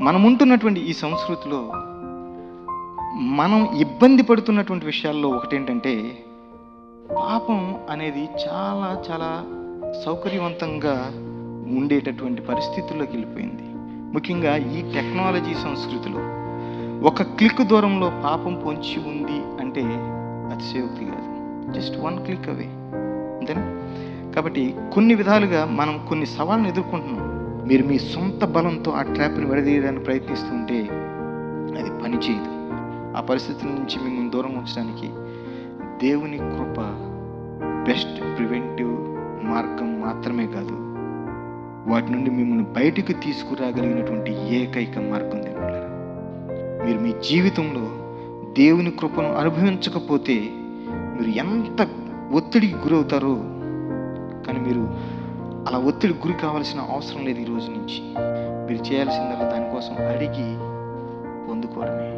మనం ఉంటున్నటువంటి ఈ సంస్కృతిలో మనం ఇబ్బంది పడుతున్నటువంటి విషయాల్లో ఒకటేంటంటే పాపం అనేది చాలా చాలా సౌకర్యవంతంగా ఉండేటటువంటి పరిస్థితుల్లోకి వెళ్ళిపోయింది. ముఖ్యంగా ఈ టెక్నాలజీ సంస్కృతిలో ఒక క్లిక్ దూరంలో పాపం పొంచి ఉంది అంటే అతిశయోక్తి కాదు. Just one click away. అంతేనా? కాబట్టి కొన్ని విధాలుగా మనం కొన్ని సవాళ్ళను ఎదుర్కొంటున్నాం. మీరు మీ సొంత బలంతో ఆ ట్రాప్ని విడదీయడానికి ప్రయత్నిస్తుంటే అది పనిచేయదు ఆ పరిస్థితుల నుంచి మిమ్మల్ని దూరం ఉంచడానికి దేవుని కృప బెస్ట్ ప్రివెంటివ్ మార్గం మాత్రమే కాదు. వాటి నుండి మిమ్మల్ని బయటకు తీసుకురాగలిగినటువంటి ఏకైక మార్గం దేవుళ్ళ మీరు మీ జీవితంలో దేవుని కృపను అనుభవించకపోతే మీరు ఎంత ఒత్తిడికి గురవుతారో కానీ మీరు అలా ఒత్తిడి గురి కావాల్సిన అవసరం లేదు ఈ రోజు నుంచి. మీరు చేయాల్సిందల్లా దానికోసం అడిగి పొందుకోవడమే.